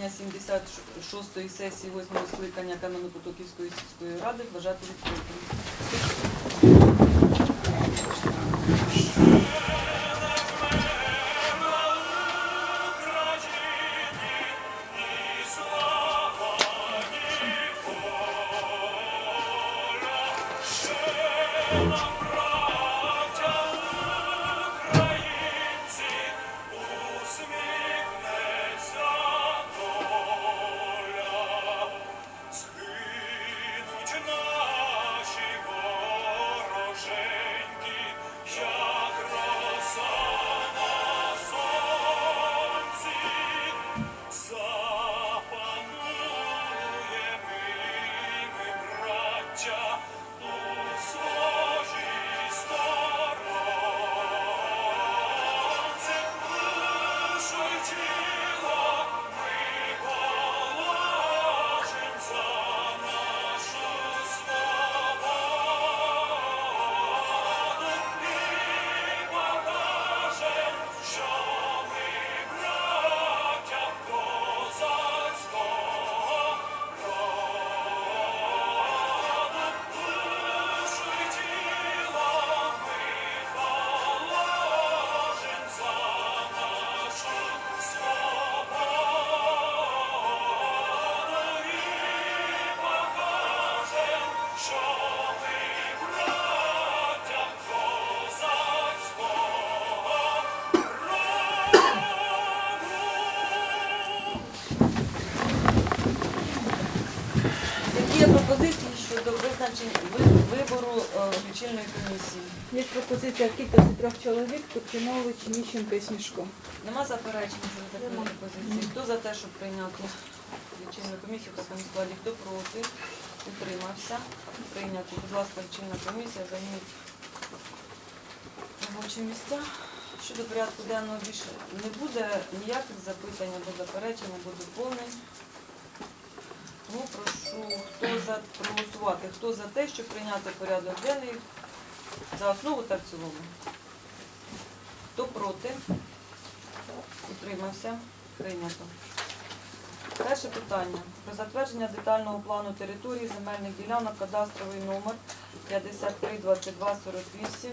засідання 76-ї сесії 8-го скликання Кам'янопотоківської сільської ради вважати відкритим. Згинуть Які є пропозиції щодо визначення вибору е, лічильної комісії? Є пропозиція в кількості трьох чоловік, Турчинович, Міщенко і Смішко. Нема заперечень щодо такої пропозиції. Хто за те, щоб прийняти лічильну комісію в такому складі? Хто проти? Утримався. Прийняти. Будь ласка, лічильна комісія, займіть робочі місця. Щодо порядку денного більше не буде ніяких запитань або заперечень, буде повний. Тому прошу, хто за проголосувати, хто за те, щоб прийняти порядок денний за основу та в цілому. Хто проти? Утримався. Прийнято. Перше питання. Про затвердження детального плану території земельних ділянок кадастровий номер 532248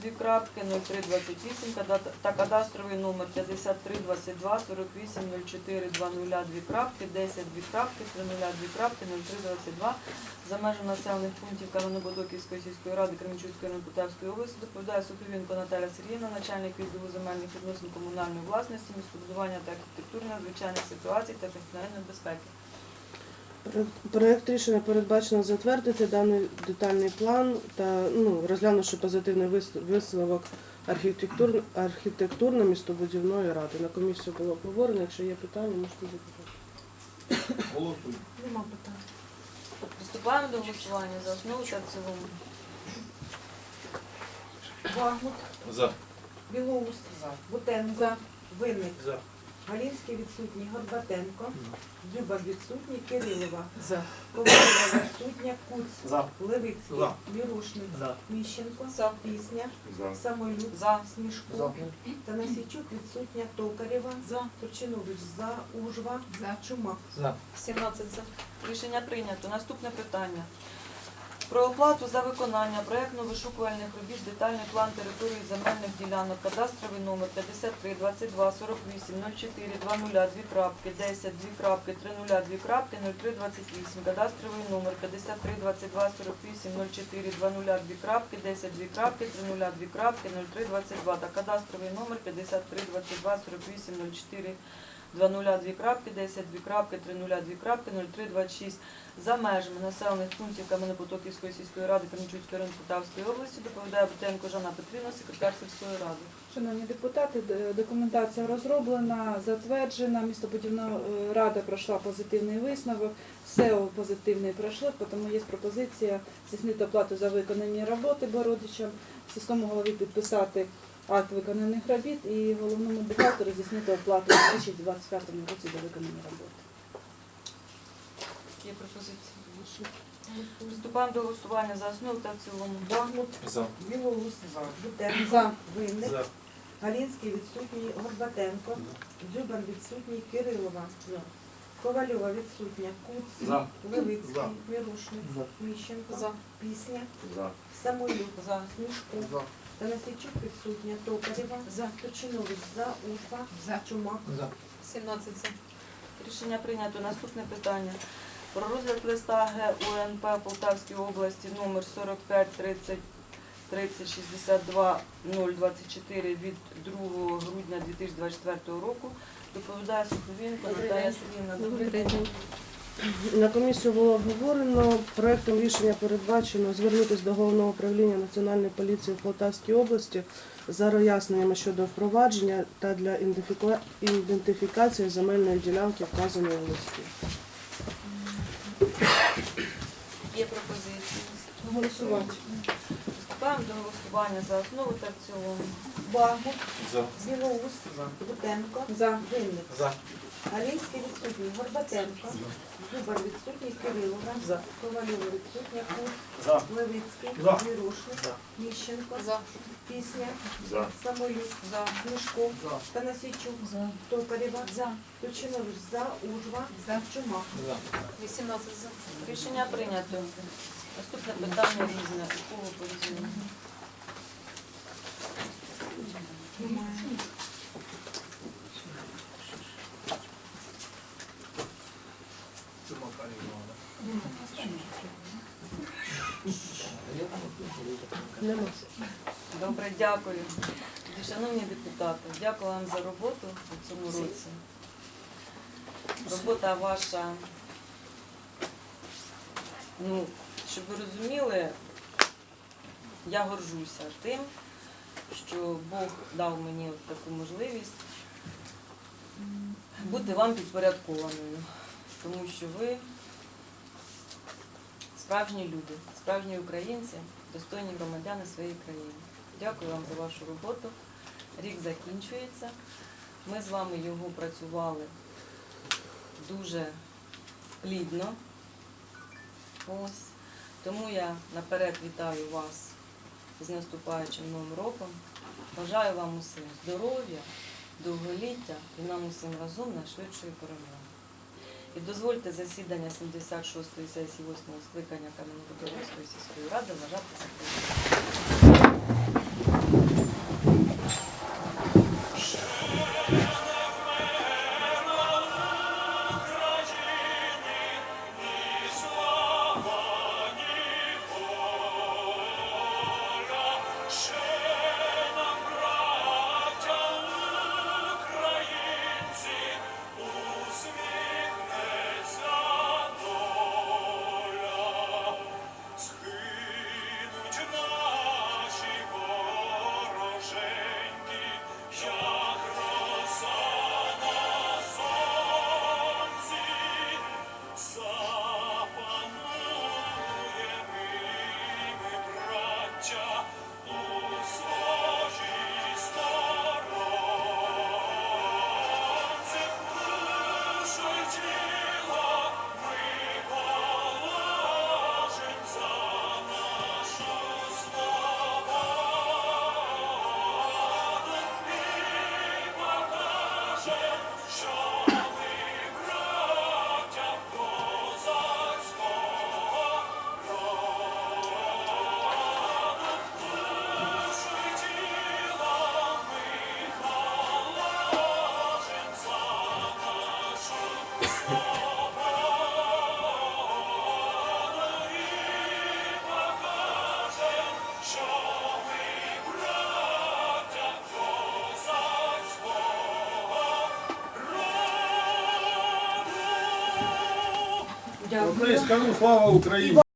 2.30 2.0328 када- та кадастровий номер 5322 48 04 20 2.10 2.30 за межами населених пунктів Кам'янободоківської сільської ради Кременчуцької району області доповідає Суховінко Наталя Сергіївна, начальник відділу земельних відносин комунальної власності, містобудування та архітектури надзвичайних ситуацій та техногенної безпеки. Проект рішення передбачено затвердити даний детальний план та ну, розглянувши позитивний висновок архітектур, архітектурно-містобудівної ради. На комісію було обговорено. Якщо є питання, можете запитати. Голосуй. Нема питань. Приступаємо до голосування за основу та в цілому. Вагут, За. Білоус, Бутенко, За. Винник, За. Галінський відсутній, Горбатенко, Дзюба відсутній, Кирилова, За. Ковалева відсутня, Куц, За. Левицький, За. Вірушник, За. Міщенко, За. Пісня, За. Самойлюк, За. Смішко, Танасійчук відсутня, Токарєва, За. Турчинович, За, Ужва, Чумак. За. 17 за. Рішення прийнято. Наступне питання. Про оплату за виконання проєктно-вишукувальних робіт детальний план території земельних ділянок, кадастровий номер 53 22 48 04 20 2 крапки 10 2 крапки 30 2 крапки 03 28, кадастровий номер 53 22 48 04 20 2 крапки 10 2 крапки 30 2 крапки 03 22 та кадастровий номер 53 22 48 04 202 крапки, 10 2 крапки, 302 крапки, 03 26 за межами населених пунктів Кам'янопотоківської сільської ради Кременчуцької району Полтавської області доповідає Бутенко Жанна Петрівна, секретар сільської ради. Шановні депутати, документація розроблена, затверджена. Містобудівна е, рада пройшла позитивний висновок. Все позитивне пройшло, тому є пропозиція здійснити оплату за виконані роботи бородичам, сільському голові підписати акт виконаних робіт і головному бухгалтеру здійснити оплату у 2025 році за виконані роботи. Є пропозиції? Приступаємо до голосування за основу та в цілому. Багнут, За. Білоус, Бутенко, За. Винник, За. Галінський відсутній, Горбатенко, Дзюбар відсутній, Кирилова, Ковальова відсутня, Куц, За. Левицький, За. Мирошник, За. Міщенко, За. Пісня, За. Самолюк, За. Смішко, За. Танасійчук відсутня, Токарєва, За. Точинович, За, Ужва, Чумак, За. 17 за. Рішення прийнято. Наступне питання. Про розгляд листа ГУНП Полтавської області номер 45 30 30 62 024 від 2 грудня 2024 року. Доповідає Суховінко Наталія день. Сергіївна. Добрий день. На комісію було обговорено. Проектом рішення передбачено звернутися до головного управління Національної поліції в Полтавській області за роз'ясненнями щодо впровадження та для ідентифікації земельної ділянки, вказаної в листі. Є пропозиції. Голосувати. Приступаємо до голосування за основу та в цілому. Багнут, За. Білоус, Бутенко, За. Винник, За. Галінський відсутній, Горбатенко, Зубар відсутній, Кирилова, За. Ковальова відсутня, Куц, За. Левицький, За. Міщенко, За. Пісня, За. Самолюк, За. Танасійчук, За. Токарєва, За. Точинович, За, Ужва, Чумак. За. 18 за. Рішення прийнято. Наступне питання різне. Кого по різному? Нема. Добре, дякую. Шановні депутати, дякую вам за роботу у цьому році. Робота ваша, ну, щоб ви розуміли, я горжуся тим, що Бог дав мені таку можливість бути вам підпорядкованою, тому що ви справжні люди, справжні українці, достойні громадяни своєї країни. Дякую вам за вашу роботу. Рік закінчується. Ми з вами його працювали дуже плідно. Ось. Тому я наперед вітаю вас з наступаючим новим роком. Бажаю вам усім здоров'я, довголіття і нам усім разом найшвидшої перемоги. І дозвольте засідання 76-ї сесії 8-го скликання Кам'янко-Подільської сільської ради вважати закритим. Скажу слава Україні!